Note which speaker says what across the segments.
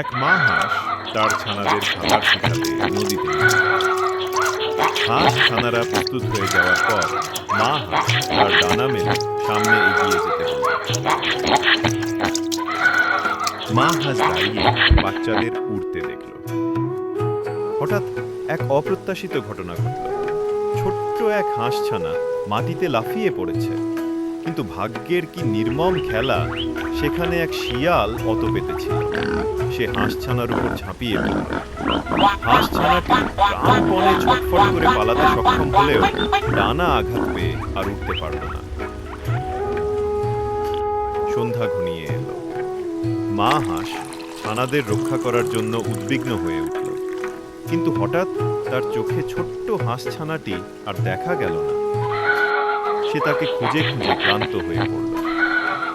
Speaker 1: এক মা হাঁস তার ছানাদের সাঁতার শেখাতে নদীতে হাঁস ছানারা প্রস্তুত হয়ে যাওয়ার পর মা হাঁস তার ডানা মেলে সামনে এগিয়ে যেতে বলল মা হাঁস দাঁড়িয়ে বাচ্চাদের উড়তে দেখল। হঠাৎ এক অপ্রত্যাশিত ঘটনা ঘটল। ছোট্ট এক হাঁস ছানা মাটিতে লাফিয়ে পড়েছে। কিন্তু ভাগ্যের কি নির্মম খেলা সেখানে এক শিয়াল অত পেতেছিল সে হাঁস ছানার উপর ঝাঁপিয়ে পড়ল হাঁস ছানাটি প্রাণপণে ছটফট করে পালাতে সক্ষম হলেও ডানা আঘাত পেয়ে আর উঠতে পারল না। সন্ধ্যা ঘনিয়ে এলো। মা হাঁস ছানাদের রক্ষা করার জন্য উদ্বিগ্ন হয়ে উঠল। কিন্তু হঠাৎ তার চোখে ছোট্ট হাঁস ছানাটি আর দেখা গেল না। সে তাকে খুঁজে খুঁজে ক্লান্ত হয়ে পড়ল।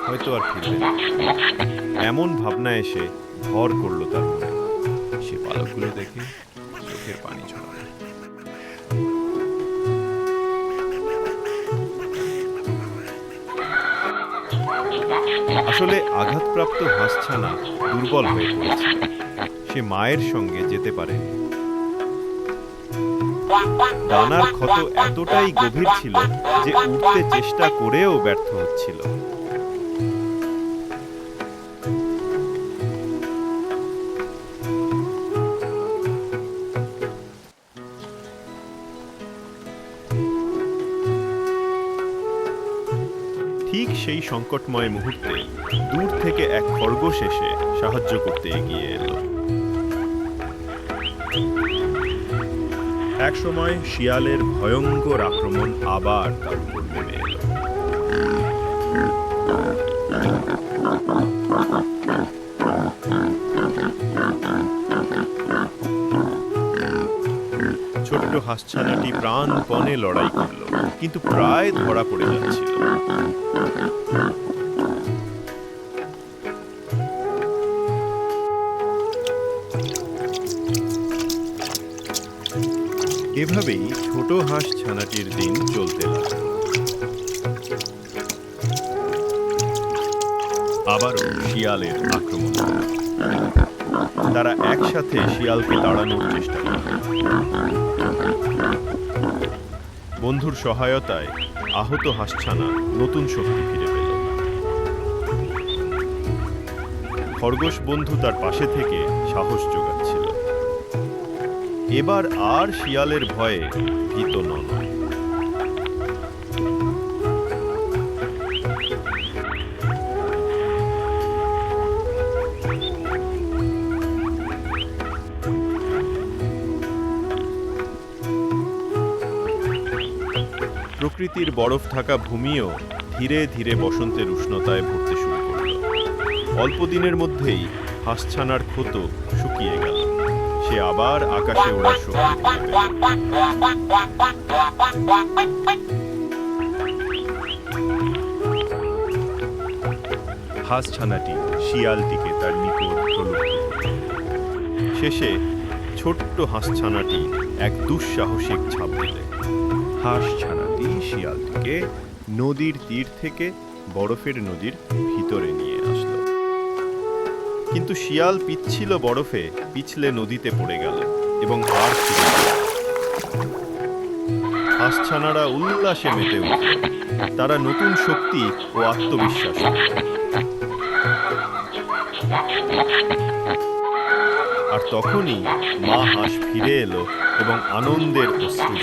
Speaker 1: হয়তো আর ফিরবে না। এমন ভাবনা এসে ভর করল তার মনে। সে পালকগুলো দেখে চোখের পানি ঝরায় আসলে আঘাতপ্রাপ্ত হাঁসছানা দুর্বল হয়ে পড়েছে। সে মায়ের সঙ্গে যেতে পারেনি। ডানার ক্ষত এতটাই গভীর ছিল যে উঠতে চেষ্টা করেও ব্যর্থ হচ্ছিল। ঠিক সেই সংকটময় মুহূর্তে দূর থেকে এক খরগোশ এসে সাহায্য করতে এগিয়ে এলো। একসময় শিয়ালের ভয়ঙ্কর আক্রমণ আবার তার উপর নেমে ছোট্ট হাঁসছানাটি প্রাণপণে লড়াই করল, কিন্তু প্রায় ধরা পড়ে যাচ্ছিল। এভাবেই ছোট হাঁস ছানাটির দিন চলতে লাগল আবারও শিয়ালের আক্রমণ। তারা একসাথে শিয়ালকে তাড়ানোর চেষ্টা করল বন্ধুর সহায়তায় আহত হাঁসছানা নতুন শক্তি ফিরে পেল। খরগোশ বন্ধু তার পাশে থেকে সাহস যোগাচ্ছিল এবার আর শিয়ালের ভয়ে ভীত নন। প্রকৃতির বরফ থাকা ভূমিও ধীরে ধীরে বসন্তের উষ্ণতায় ভরতে শুরু করল। অল্প দিনের মধ্যেই হাঁসছানার ক্ষত শুকিয়ে গেল। সে আবার আকাশে ওড়ার শক্তি ফিরে হাঁসছানাটি শিয়ালটিকে তার নিকট শেষে ছোট্ট হাঁসছানাটি এক দুঃসাহসিক ছাপ দিলে হাঁস ছানাটি শিয়ালটিকে নদীর তীর থেকে বরফের নদীর ভিতরে নিয়ে কিন্তু শিয়াল পিচ্ছিল বরফে, পিছলে নদীতে পড়ে গেল এবং আর ফিরে উল্লাসে মেতে উঠল। তারা নতুন শক্তি ও আত্মবিশ্বাস আর তখনই মা হাঁস ফিরে এলো এবং আনন্দের অশ্রু